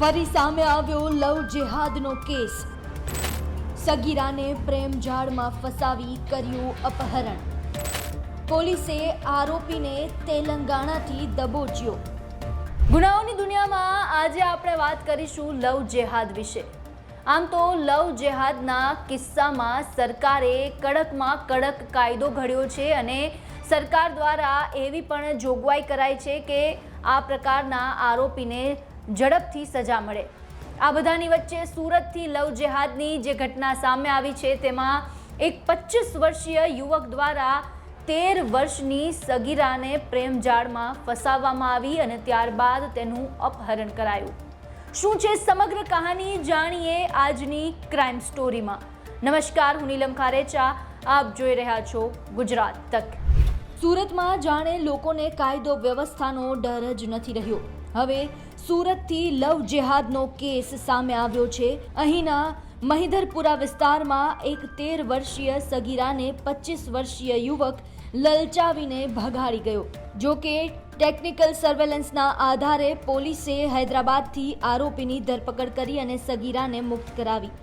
ફરી સામે આવ્યો લવ જેહાદનો કેસ. સગીરાને પ્રેમ જાળમાં ફસાવી કર્યું અપહરણ. પોલીસે આરોપીને તેલંગાણાથી દબોચ્યો. ગુનાઓની દુનિયામાં આજે આપણે વાત કરીશું લવ જેહાદ વિશે. આમ તો લવ જેહાદના કિસ્સામાં સરકારે કડકમાં કડક કાયદો ઘડ્યો છે અને સરકાર દ્વારા એવી પણ જોગવાઈ કરાઈ છે કે આ પ્રકારના આરોપીને ઝડપથી સજા મળે. આ બધાની વચ્ચે સુરતથી લવ જેહાદની જે ઘટના સામે આવી છે, તેમાં એક પચીસ વર્ષીય યુવક દ્વારા તેર વર્ષની સગીરાને પ્રેમ જાળમાં ફસાવવામાં આવી અને ત્યારબાદ તેનું અપહરણ કરાયું. શું છે સમગ્ર કહાની જાણીએ આજની ક્રાઇમ સ્ટોરીમાં. નમસ્કાર, હું નીલમ ખારેચા. આપ જોઈ રહ્યા છો ગુજરાત તક. સુરતમાં જાણે લોકોને કાયદો વ્યવસ્થાનો ડર જ નથી રહ્યો. હવે સુરતથી લવ જેહાદનો કેસ સામે આવ્યો છે. અહીંના મહિધરપુરા વિસ્તારમાં એક તેર વર્ષીય સગીરાને પચીસ વર્ષીય યુવક લલચાવીને ભગાડી ગયો. જો કે ટેકનિકલ સર્વેલન્સના આધારે પોલીસે હૈદરાબાદથી આરોપીની ધરપકડ કરી અને સગીરાને મુક્ત કરાવી.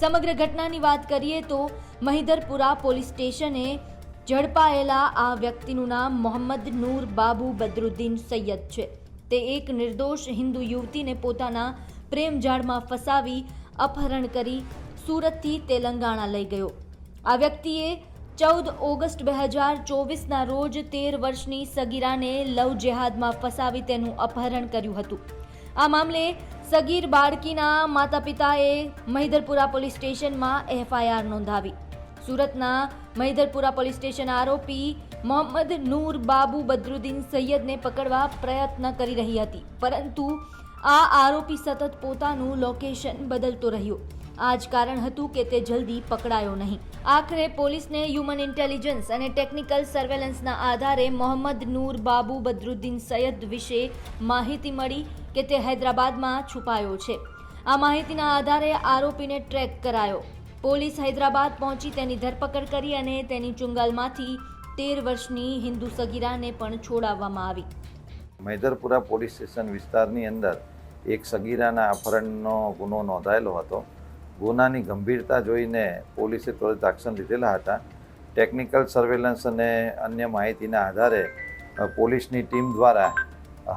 સમગ્ર ઘટનાની વાત કરીએ તો મહિધરપુરા પોલીસ સ્ટેશને ઝડપાયેલા આ વ્યક્તિનું નામ મોહમ્મદ નૂર બાબુ બદરુદ્દીન સૈયદ છે. તે એક નિર્દોષ હિન્દુ યુવતીને પોતાના પ્રેમજાળમાં ફસાવી, અપહરણ કરી સુરતથી તેલંગાણા લઈ ગયો. આ વ્યક્તિએ ચૌદ ઓગસ્ટ બે હજાર ચોવીસના રોજ તેર વર્ષની સગીરાને લવ જેહાદમાં ફસાવી તેનું અપહરણ કર્યું હતું. આ મામલે સગીર બાળકીના માતા પિતાએ મહિધરપુરા પોલીસ સ્ટેશનમાં એફઆઈઆર નોંધાવી. સુરતના મૈધરપુરા પોલીસ સ્ટેશન આરોપી મોહમ્મદ નૂર બાબુ બદરુદ્દીન સૈયદને પકડવા પ્રયત્ન કરી રહી હતી. પરંતુ આ આરોપી સતત પોતાનું લોકેશન બદલતો રહ્યો. આ જ કારણ હતું કે તે જલ્દી પકડાયો નહીં. આખરે પોલીસને હ્યુમન ઇન્ટેલિજન્સ અને ટેકનિકલ સર્વેલન્સના આધારે મોહમ્મદ નૂર બાબુ બદરુદ્દીન સૈયદ વિશે માહિતી મળી કે તે હૈદરાબાદમાં છુપાયો છે. આ માહિતીના આધારે આરોપીને ટ્રેક કરાયો. પોલીસ હૈદરાબાદ પહોંચી તેની ધરપકડ કરી અને તેની ચુંગાલમાંથી તેર વર્ષની હિન્દુ સગીરાને પણ છોડાવવામાં આવી. મૈદરપુરા પોલીસ સ્ટેશન વિસ્તારની અંદર એક સગીરાના અપહરણનો ગુનો નોંધાયેલો હતો. ગુનાની ગંભીરતા જોઈને પોલીસે ત્વરિત એક્શન લીધેલા હતા. ટેકનિકલ સર્વેલન્સ અને અન્ય માહિતીના આધારે પોલીસની ટીમ દ્વારા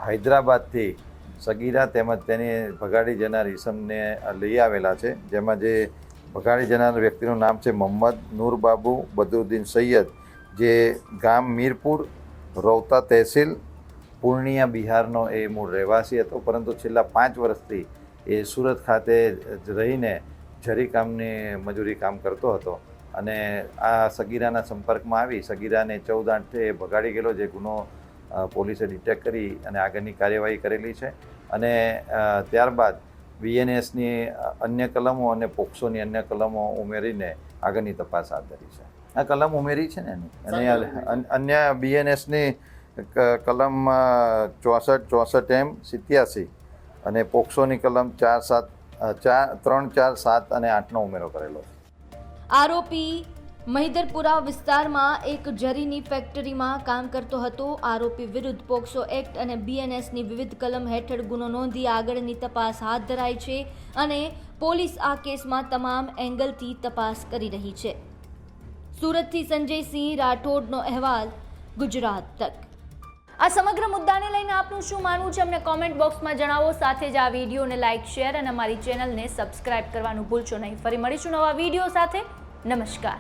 હૈદરાબાદથી સગીરા તેમજ તેની ભગાડી જનાર ઈસમને લઈ આવેલા છે, જેમાં જે ભગાડી જનાર વ્યક્તિનું નામ છે મોહમ્મદ નૂરબાબુ બદરુદ્દીન સૈયદ, જે ગામ મીરપુર, રૌતા તહેસીલ, પૂર્ણિયા બિહારનો એ મૂળ રહેવાસી હતો. પરંતુ છેલ્લા પાંચ વર્ષથી એ સુરત ખાતે રહીને જરી કામની મજૂરી કામ કરતો હતો. અને આ સગીરાના સંપર્કમાં આવી. સગીરાને ચૌદ આઠે ભગાડી ગયેલો, જે ગુનો પોલીસે ડિટેક્ટ કરી અને આગળની કાર્યવાહી કરેલી છે. અને ત્યારબાદ બીએનએસની અન્ય કલમો અને પોક્સોની અન્ય કલમો ઉમેરીને આગળની તપાસ હાથ ધરી છે. આ કલમ ઉમેરી છે ને એની? અને અન્ય બીએનએસની કલમ ચોસઠ ચોસઠ એમ સિત્યાસી અને પોક્સોની કલમ ચાર સાત ચાર ત્રણ ચાર સાત અને આઠનો ઉમેરો કરેલો છે. આરોપી મહિધરપુરા વિસ્તારમાં એક જરીની ફેક્ટરીમાં કામ કરતો હતો. આરોપી વિરુદ્ધ પોક્સો એક્ટ અને બીએનએસની વિવિધ કલમ હેઠળ ગુનો નોંધી આગળની તપાસ હાથ ધરાઈ છે અને પોલીસ આ કેસમાં તમામ એંગલથી તપાસ કરી રહી છે. સુરતથી સંજયસિંહ રાઠોડનો અહેવાલ ગુજરાત તક. આ સમગ્ર મુદ્દાને લઈને આપનું શું માનવું છે? અમને કોમેન્ટ બોક્સમાં જણાવો. સાથે જ આ વિડીયોને લાઇક શેર અને અમારી ચેનલને સબસ્ક્રાઇબ કરવાનું ભૂલશો નહીં. ફરી મળીશું નવા વીડિયો સાથે. નમસ્કાર.